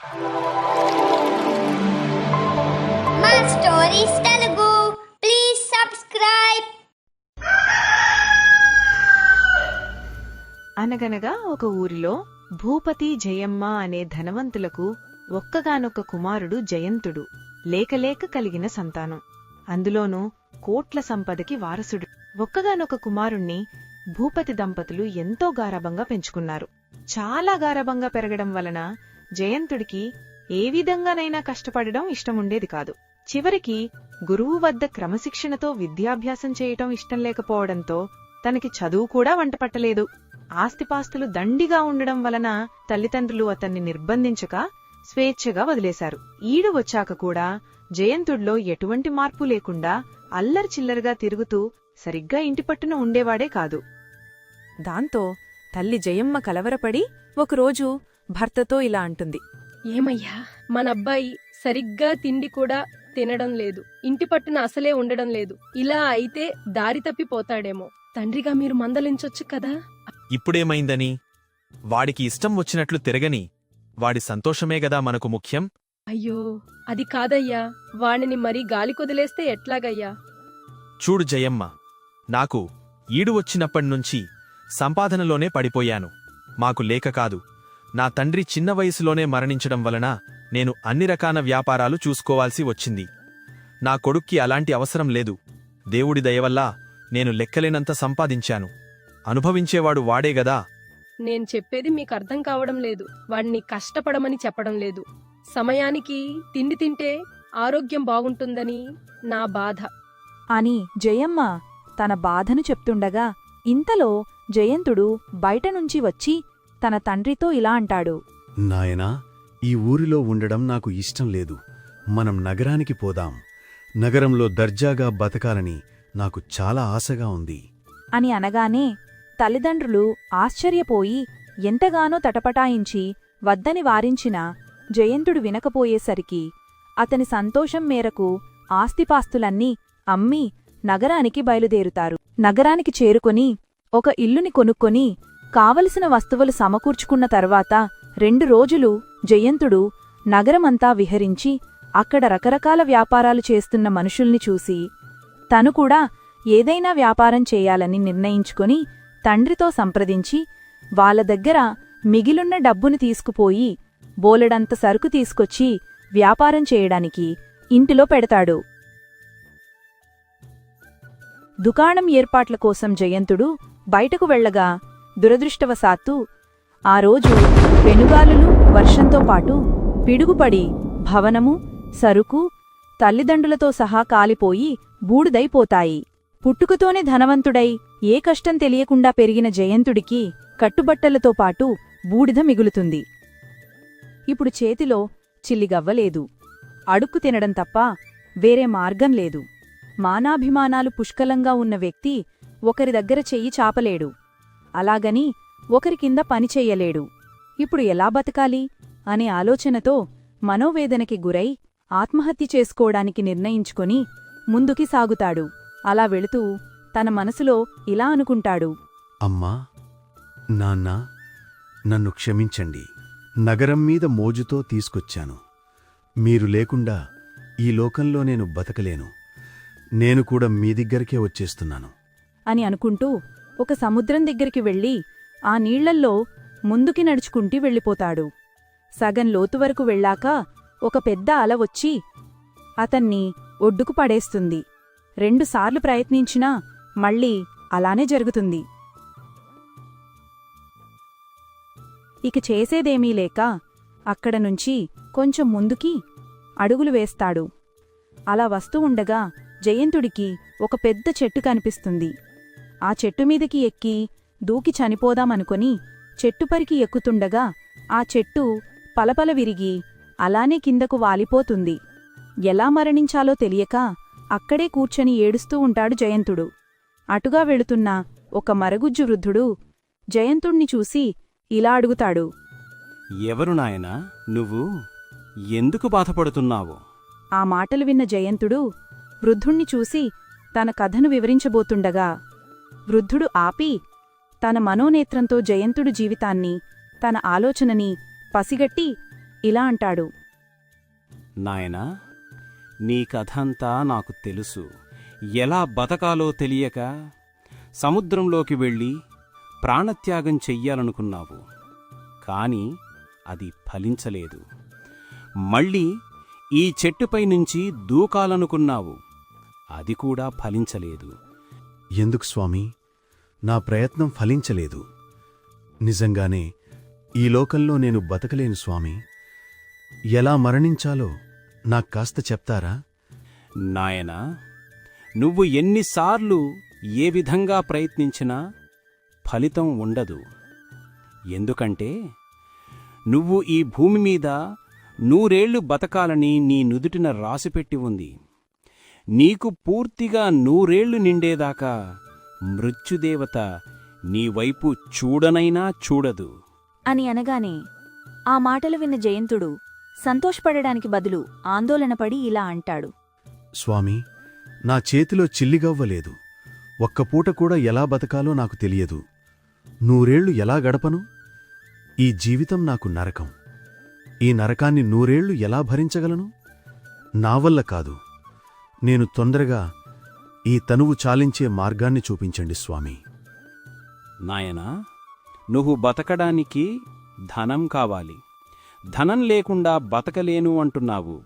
మా stories Telugu. Please subscribe. అనగనగా ఒక ఊరిలో భూపతి జయమ్మ అనే ధనవంతులకు ఒక్కగానొక్క కుమారుడు జయంతుడు లేకలేక కలిగిన సంతానం. అందులోనూ కోట్ల సంపదకి వారసుడు. ఒక్కగానొక కుమారుణ్ణి భూపతి దంపతులు ఎంతో గారభంగా పెంచుకున్నారు. చాలా గారభంగా పెరగడం వలన జయంతుడికి ఏ విధంగానైనా కష్టపడడం ఇష్టముండేది కాదు. చివరికి గురువు వద్ద క్రమశిక్షణతో విద్యాభ్యాసం చేయటం ఇష్టం లేకపోవడంతో తనకి చదువు కూడా వంటపట్టలేదు. ఆస్తిపాస్తులు దండిగా ఉండడం వలన తల్లిదండ్రులు అతన్ని నిర్బంధించక స్వేచ్ఛగా వదిలేశారు. ఈడు వచ్చాక కూడా జయంతుడిలో ఎటువంటి మార్పు లేకుండా అల్లరిచిల్లరగా తిరుగుతూ సరిగ్గా ఇంటి పట్టున ఉండేవాడే కాదు. దాంతో తల్లి జయమ్మ కలవరపడి ఒకరోజు భర్తతో ఇలా అంటుంది. ఏమయ్యా మన అబ్బాయి సరిగ్గా తిండి కూడా తినడం లేదు. ఇంటి పట్టున అసలే ఉండడం లేదు. ఇలా అయితే దారి తప్పిపోతాడేమో. తండ్రిగా మీరు మందలించొచ్చు కదా? ఇప్పుడేమైందని? వాడికి ఇష్టం వచ్చినట్లు తిరగని వాడి సంతోషమే గదా మనకు ముఖ్యం. అయ్యో అది కాదయ్యా. వాణిని మరీ గాలి కొదిలేస్తే ఎట్లాగయ్యా? చూడు జయమ్మ నాకు ఈడు వచ్చినప్పటినుంచి సంపాదనలోనే పడిపోయాను. మాకు లేక కాదు. నా తండ్రి చిన్న వయసులోనే మరణించడం వలన నేను అన్ని రకాల వ్యాపారాలు చూసుకోవాల్సి వచ్చింది. నా కొడుక్కి అలాంటి అవసరం లేదు. దేవుడి దయవల్ల నేను లెక్కలేనంత సంపాదించాను. అనుభవించేవాడు వాడే గదా. నేను చెప్పేది మీకు అర్థం కావడం లేదు. వాడిని కష్టపడమని చెప్పడం లేదు. సమయానికి తిండి తింటే ఆరోగ్యం బాగుంటుందని నా బాధ. అని జయమ్మ తన బాధను చెప్తుండగా ఇంతలో జయంతుడు బయటనుంచి వచ్చి తన తండ్రితో ఇలా అంటాడు. నాయనా ఈ ఊరిలో ఉండడం నాకు ఇష్టం లేదు. మనం నగరానికి పోదాం. నగరంలో దర్జాగా బతకాలని నాకు చాలా ఆశగా ఉంది. అని అనగానే తల్లిదండ్రులు ఆశ్చర్యపోయి ఎంతగానో తటపటాయించి వద్దని వారించినా జయంతుడు వినకపోయేసరికి అతని సంతోషం మేరకు ఆస్తిపాస్తులన్నీ అమ్మి నగరానికి బయలుదేరుతారు. నగరానికి చేరుకొని ఒక ఇల్లుని కొనుక్కొని కావలసిన వస్తువులు సమకూర్చుకున్న తర్వాత రెండు రోజులు జయంతుడు నగరమంతా విహరించి అక్కడ రకరకాల వ్యాపారాలు చేస్తున్న మనుషుల్ని చూసి తను కూడా ఏదైనా వ్యాపారం చేయాలని నిర్ణయించుకుని తండ్రితో సంప్రదించి వాళ్ళ దగ్గర మిగిలున్న డబ్బును తీసుకుపోయి బోలెడంత సరుకు తీసుకొచ్చి వ్యాపారం చేయడానికి ఇంటిలో పెడతాడు. దుకాణం ఏర్పాట్ల కోసం జయంతుడు బయటకు వెళ్ళగా దురదృష్టవశాత్తు ఆ రోజు పెనుగాలులు వర్షంతో పాటు పిడుగుపడి భవనము సరుకు తల్లిదండ్రులతో సహా కాలిపోయి బూడిదైపోతాయి. పుట్టుకతోనే ధనవంతుడై ఏ కష్టం తెలియకుండా పెరిగిన జయంతుడికి కట్టుబట్టలతో పాటు బూడిద మిగులుతుంది. ఇప్పుడు చేతిలో చిల్లిగవ్వలేదు. అడుక్కు తినడం తప్ప వేరే మార్గం లేదు. మానాభిమానాలు పుష్కలంగా ఉన్న వ్యక్తి ఒకరి దగ్గర చెయ్యి చాపలేడు. అలాగని ఒకరి కింద పని చెయ్యలేడు. ఇప్పుడు ఎలా బతకాలి? అనే ఆలోచనతో మనోవేదనకి గురై ఆత్మహత్య చేసుకోవడానికి నిర్ణయించుకొని ముందుకి సాగుతాడు. అలా వెళుతూ తన మనసులో ఇలా అనుకుంటాడు. అమ్మా నాన్నా నన్ను క్షమించండి. నగరం మీద మోజుతో తీసుకొచ్చాను. మీరు లేకుండా ఈ లోకంలో నేను బతకలేను. నేను కూడా మీ దగ్గరికే వచ్చేస్తున్నాను. అని అనుకుంటూ ఒక సముద్రం దగ్గరికి వెళ్ళి ఆ నీళ్ళల్లో ముందుకి నడుచుకుంటూ వెళ్ళిపోతాడు. సగం లోతు వరకు వెళ్ళాక ఒక పెద్ద అల వచ్చి అతన్ని ఒడ్డుకు పడేస్తుంది. రెండుసార్లు ప్రయత్నించినా మళ్ళీ అలానే జరుగుతుంది. ఇక చేసేదేమీ లేక అక్కడ నుంచి కొంచెం ముందుకి అడుగులు వేస్తాడు. అలా వస్తూ ఉండగా జయంతుడికి ఒక పెద్ద చెట్టు కనిపిస్తుంది. ఆ చెట్టు మీదకి ఎక్కి దూకి చనిపోదామనుకొని చెట్టుపరికి ఎక్కుతుండగా ఆ చెట్టు పలపల విరిగి అలానే కిందకు వాలిపోతుంది. ఎలా మరణించాలో తెలియక అక్కడే కూర్చొని ఏడుస్తూ ఉంటాడు జయంతుడు. అటుగా వెళుతున్న ఒక మరగుజ్జు వృద్ధుడు జయంతుణ్ణి చూసి ఇలా అడుగుతాడు. ఎవరు నాయనా? నువ్వు ఎందుకు బాధపడుతున్నావు? ఆ మాటలు విన్న జయంతుడు వృద్ధుణ్ణి చూసి తన కథను వివరించబోతుండగా వృద్ధుడు ఆపి తన మనోనేత్రంతో జయంతుడు జీవితాన్ని తన ఆలోచనని పసిగట్టి ఇలా అంటాడు. నాయనా నీ కథంతా నాకు తెలుసు. ఎలా బతకాలో తెలియక సముద్రంలోకి వెళ్ళి ప్రాణత్యాగం చెయ్యాలనుకున్నావు. కాని అది ఫలించలేదు. మళ్ళీ ఈ చెట్టుపై నుంచి దూకాలనుకున్నావు. అది కూడా ఫలించలేదు. ఎందుకు స్వామి? నా ప్రయత్నం ఫలించలేదు. నిజంగానే ఈ లోకంలో నేను బతకలేను స్వామి. ఎలా మరణించాలో నాకు కాస్త చెప్తారా? నాయనా నువ్వు ఎన్నిసార్లు ఏ విధంగా ప్రయత్నించినా ఫలితం ఉండదు. ఎందుకంటే నువ్వు ఈ భూమి మీద నూరేళ్ళు బతకాలని నీ నుదుటిన రాసిపెట్టి ఉంది. నీకు పూర్తిగా నూరేళ్ళు నిండేదాకా మృత్యుదేవత నీ వైపు చూడనైనా చూడదు. అని అనగానే ఆ మాటలు విన్న జయంతుడు సంతోషపడడానికి బదులు ఆందోళనపడి ఇలా అంటాడు. స్వామి నా చేతిలో చిల్లిగవ్వలేదు. ఒక్క పూట కూడా ఎలా బతకాలో నాకు తెలియదు. నూరేళ్ళు ఎలా గడపను? ఈ జీవితం నాకు నరకం. ఈ నరకాన్ని నూరేళ్ళు ఎలా భరించగలను? నా వల్ల కాదు. నేను తొందరగా ఈ తనువు చాలించే మార్గాన్ని చూపించండి స్వామి. నాయనా నువ్వు బతకడానికి ధనం కావాలి. ధనం లేకుండా బతకలేను అంటున్నావు.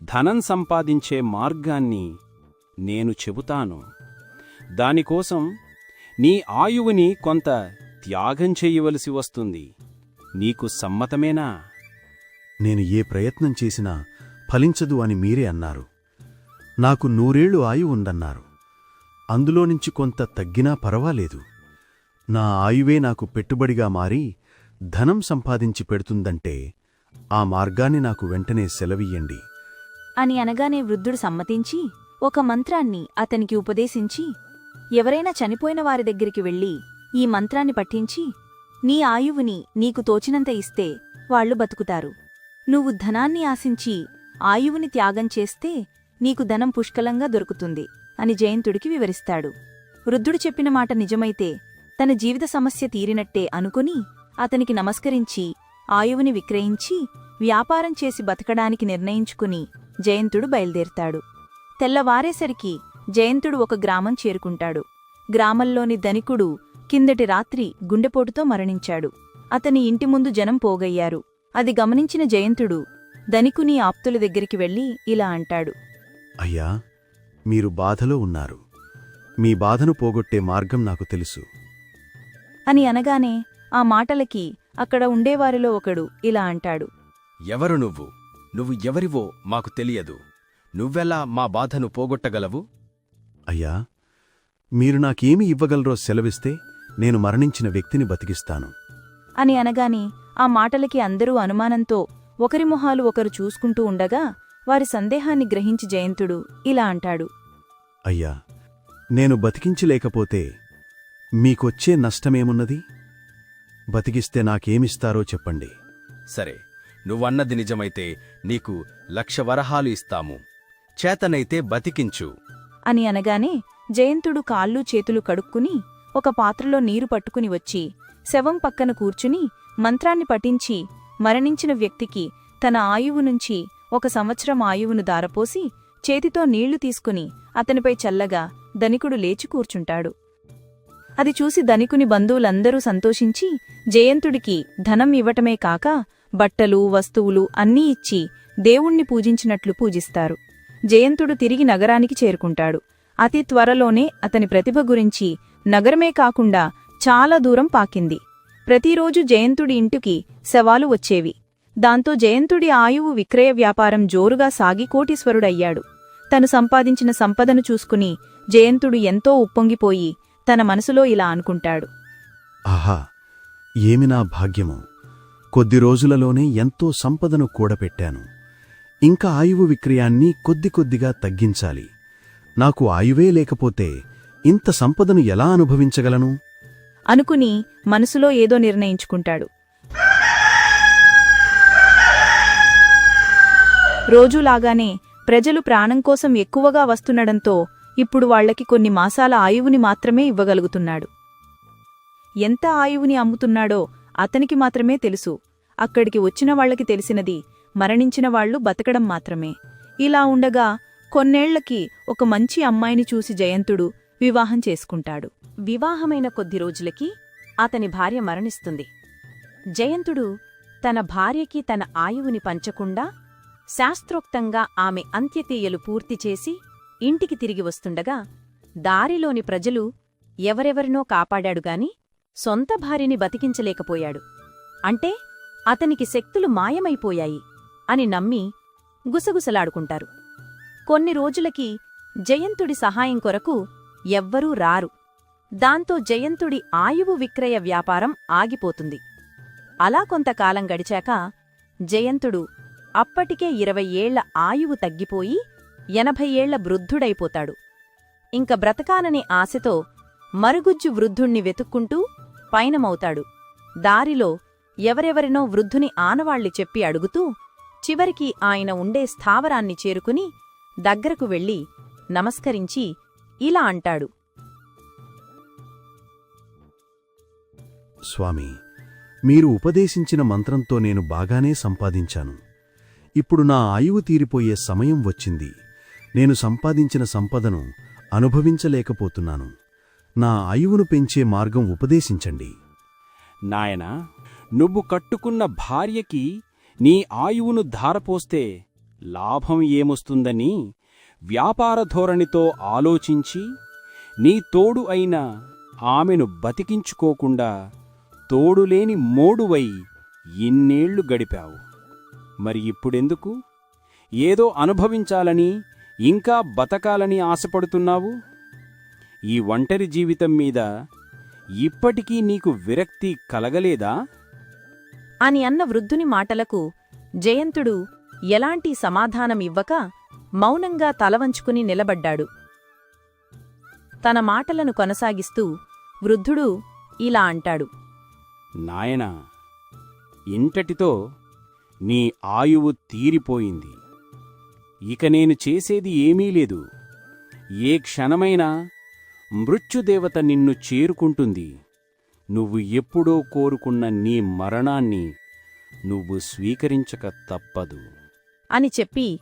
ధనం సంపాదించే మార్గాన్ని నేను చెబుతాను. దానికోసం నీ ఆయువుని కొంత త్యాగం చెయ్యవలసి వస్తుంది. నీకు సమ్మతమేనా? నేను ఏ ప్రయత్నం చేసినా ఫలించదు అని మీరే అన్నారు. నాకు నూరేళ్ళు ఆయు ఉందన్నారు. అందులో నుంచి కొంత తగ్గినా పర్వాలేదు. నా ఆయువే నాకు పెట్టుబడిగా మారి ధనం సంపాదించి పెడుతుందంటే ఆ మార్గాన్ని నాకు వెంటనే సెలవియ్యండి. అని అనగానే వృద్ధుడు సమ్మతించి ఒక మంత్రాన్ని అతనికి ఉపదేశించి ఎవరైనా చనిపోయిన వారి దగ్గరికి వెళ్ళి ఈ మంత్రాన్ని పఠించి నీ ఆయువుని నీకు తోచినంత ఇస్తే వాళ్ళు బతుకుతారు. నువ్వు ధనాన్ని ఆశించి ఆయువుని త్యాగం చేస్తే నీకు ధనం పుష్కలంగా దొరుకుతుంది అని జయంతుడికి వివరిస్తాడు. వృద్ధుడు చెప్పిన మాట నిజమైతే తన జీవిత సమస్య తీరినట్టే అనుకుని అతనికి నమస్కరించి ఆయువుని విక్రయించి వ్యాపారం చేసి బతకడానికి నిర్ణయించుకుని జయంతుడు బయలుదేరతాడు. తెల్లవారేసరికి జయంతుడు ఒక గ్రామం చేరుకుంటాడు. గ్రామంలోని ధనికుడు కిందటి రాత్రి గుండెపోటుతో మరణించాడు. అతని ఇంటి ముందు జనం పోగయ్యారు. అది గమనించిన జయంతుడు ధనికుని ఆప్తుల దగ్గరికి వెళ్ళి ఇలా అంటాడు. అయ్యా మీరు బాధలో ఉన్నారు. మీ బాధను పోగొట్టే మార్గం నాకు తెలుసు. అని అనగానే ఆ మాటలకి అక్కడ ఉండేవారిలో ఒకడు ఇలా అంటాడు. ఎవరు నువ్వు? నువ్వు ఎవరివో మాకు తెలియదు. నువ్వెలా మా బాధను పోగొట్టగలవు? అయ్యా మీరు నాకేమి ఇవ్వగలరో సెలవిస్తే నేను మరణించిన వ్యక్తిని బతికిస్తాను. అని అనగానే ఆ మాటలకి అందరూ అనుమానంతో ఒకరి మొహాలు ఒకరు చూసుకుంటూ ఉండగా వారి సందేహాన్ని గ్రహించి జయంతుడు ఇలా అంటాడు. అయ్యా నేను బతికించలేకపోతే మీకొచ్చే నష్టమేమున్నది? బతికిస్తే నాకేమిస్తారో చెప్పండి. సరే నువ్వన్నది నిజమైతే నీకు లక్ష వరహాలు ఇస్తాము. చేతనైతే బతికించు. అని అనగానే జయంతుడు కాళ్ళు చేతులు కడుక్కుని ఒక పాత్రలో నీరు పట్టుకుని వచ్చి శవం పక్కన కూర్చుని మంత్రాన్ని పఠించి మరణించిన వ్యక్తికి తన ఆయువు నుంచి ఒక సంవత్సరం ఆయువును దారపోసి చేతితో నీళ్ళు తీసుకుని అతనిపై చల్లగా ధనికుడు లేచి కూర్చుంటాడు. అది చూసి ధనికుని బంధువులందరూ సంతోషించి జయంతుడికి ధనం ఇవ్వటమే కాక బట్టలు వస్తువులు అన్నీ ఇచ్చి దేవుణ్ణి పూజించినట్లు పూజిస్తారు. జయంతుడు తిరిగి నగరానికి చేరుకుంటాడు. అతి త్వరలోనే అతని ప్రతిభ గురించి నగరమే కాకుండా చాలా దూరం పాకింది. ప్రతిరోజు జయంతుడి ఇంటికి శవాలు వచ్చేవి. దాంతో జయంతుడి ఆయువు విక్రయ వ్యాపారం జోరుగా సాగి కోటీశ్వరుడయ్యాడు. తను సంపాదించిన సంపదను చూసుకుని జయంతుడు ఎంతో ఉప్పొంగిపోయి తన మనసులో ఇలా అనుకుంటాడు. ఆహా ఏమి నా భాగ్యమో? కొద్ది రోజులలోనే ఎంతో సంపదను కూడపెట్టాను. ఇంకా ఆయువు విక్రయాన్ని కొద్ది కొద్దిగా తగ్గించాలి. నాకు ఆయువే లేకపోతే ఇంత సంపదను ఎలా అనుభవించగలను? అనుకుని మనసులో ఏదో నిర్ణయించుకుంటాడు. రోజులాగానే ప్రజలు ప్రాణం కోసం ఎక్కువగా వస్తుండడంతో ఇప్పుడు వాళ్ళకి కొన్ని మాసాల ఆయువుని మాత్రమే ఇవ్వగలుగుతున్నాడు. ఎంత ఆయువుని అమ్ముతున్నాడో అతనికి మాత్రమే తెలుసు. అక్కడికి వచ్చిన వాళ్ళకి తెలిసినది మరణించిన వాళ్ళు బతకడం మాత్రమే. ఇలా ఉండగా కొన్నేళ్ళకి ఒక మంచి అమ్మాయిని చూసి జయంతుడు వివాహం చేసుకుంటాడు. వివాహమైన కొద్ది రోజులకి అతని భార్య మరణిస్తుంది. జయంతుడు తన భార్యకి తన ఆయువుని పంచకుండా శాస్త్రోక్తంగా ఆమె అంత్యక్రియలు పూర్తి చేసి ఇంటికి తిరిగి వస్తుండగా దారిలోని ప్రజలు ఎవరెవరినో కాపాడాడుగాని సొంత భార్యని బతికించలేకపోయాడు. అంటే అతనికి శక్తులు మాయమైపోయాయి అని నమ్మి గుసగుసలాడుకుంటారు. కొన్ని రోజులకి జయంతుడి సహాయం కొరకు ఎవ్వరూ రారు. దాంతో జయంతుడి ఆయువు విక్రయ వ్యాపారం ఆగిపోతుంది. అలా కొంతకాలం గడిచాక జయంతుడు అప్పటికే ఇరవై ఏళ్ళ ఆయువు తగ్గిపోయి ఎనభై ఏళ్ళ వృద్ధుడైపోతాడు. ఇంక బ్రతకాననే ఆశతో మరుగుజ్జు వృద్ధుణ్ణి వెతుక్కుంటూ పయనమవుతాడు. దారిలో ఎవరెవరినో వృద్ధుని ఆనవాళ్ళి చెప్పి అడుగుతూ చివరికి ఆయన ఉండే స్థావరాన్ని చేరుకుని దగ్గరకు వెళ్ళి నమస్కరించి ఇలా అంటాడు. స్వామి మీరు ఉపదేశించిన మంత్రంతో నేను బాగానే సంపాదించాను. ఇప్పుడు నా ఆయువు తీరిపోయే సమయం వచ్చింది. నేను సంపాదించిన సంపదను అనుభవించలేకపోతున్నాను. నా ఆయువును పెంచే మార్గం ఉపదేశించండి. నాయనా నువ్వు కట్టుకున్న భార్యకి నీ ఆయువును ధారపోస్తే లాభం ఏమొస్తుందని వ్యాపార ధోరణితో ఆలోచించి నీ తోడు అయిన ఆమెను బతికించుకోకుండా తోడులేని మోడువై ఇన్నేళ్ళు గడిపావు. మరి ఇప్పుడెందుకు? ఏదో అనుభవించాలని ఇంకా బతకాలని ఆశపడుతున్నావు? ఈ ఒంటరి జీవితం మీద ఇప్పటికీ నీకు విరక్తి కలగలేదా? అని అన్న వృద్ధుని మాటలకు జయంతుడు ఎలాంటి సమాధానం ఇవ్వక మౌనంగా తలవంచుకుని నిలబడ్డాడు. తన మాటలను కొనసాగిస్తూ వృద్ధుడు ఇలా అంటాడు. నాయనా ఇంటటితో నీ ఆయువు తీరిపోయింది. ఇక నేను చేసేది ఏమీ లేదు. ఏ క్షణమైనా మృత్యుదేవత నిన్ను చేరుకుంటుంది. నువ్వు ఎప్పుడో కోరుకున్న నీ మరణాన్ని నువ్వు స్వీకరించక తప్పదు. అని చెప్పి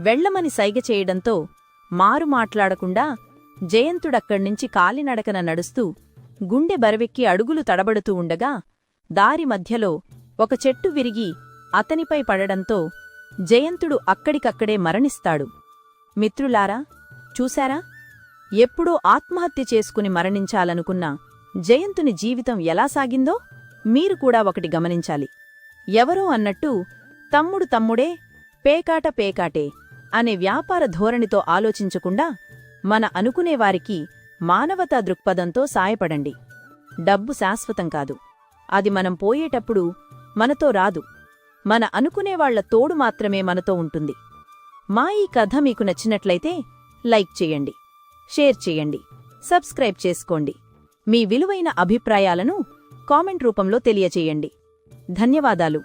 వెళ్ళమని సైగ చేయడంతో మారు మాట్లాడకుండా జయంతుడక్కడ్నుంచి కాలినడకన నడుస్తూ గుండె బరవెక్కి అడుగులు తడబడుతూ ఉండగా దారి మధ్యలో ఒక చెట్టు విరిగి అతనిపై పడడంతో జయంతుడు అక్కడికక్కడే మరణిస్తాడు. మిత్రులారా చూశారా? ఎప్పుడో ఆత్మహత్య చేసుకుని మరణించాలనుకున్న జయంతుని జీవితం ఎలా సాగిందో మీరు కూడా ఒకటి గమనించాలి. ఎవరో అన్నట్టు తమ్ముడు తమ్ముడే పేకాట పేకాటే అనే వ్యాపార ధోరణితో ఆలోచించకుండా మన అనుకునేవారికి మానవతా దృక్పథంతో సాయపడండి. డబ్బు శాశ్వతం కాదు. అది మనం పోయేటప్పుడు మనతో రాదు. మన అనుకునేవాళ్ళ తోడు మాత్రమే మనతో ఉంటుంది. మా ఈ కథ మీకు నచ్చినట్లయితే లైక్ చేయండి షేర్ చేయండి సబ్స్క్రైబ్ చేసుకోండి. మీ విలువైన అభిప్రాయాలను కామెంట్ రూపంలో తెలియచేయండి. ధన్యవాదాలు.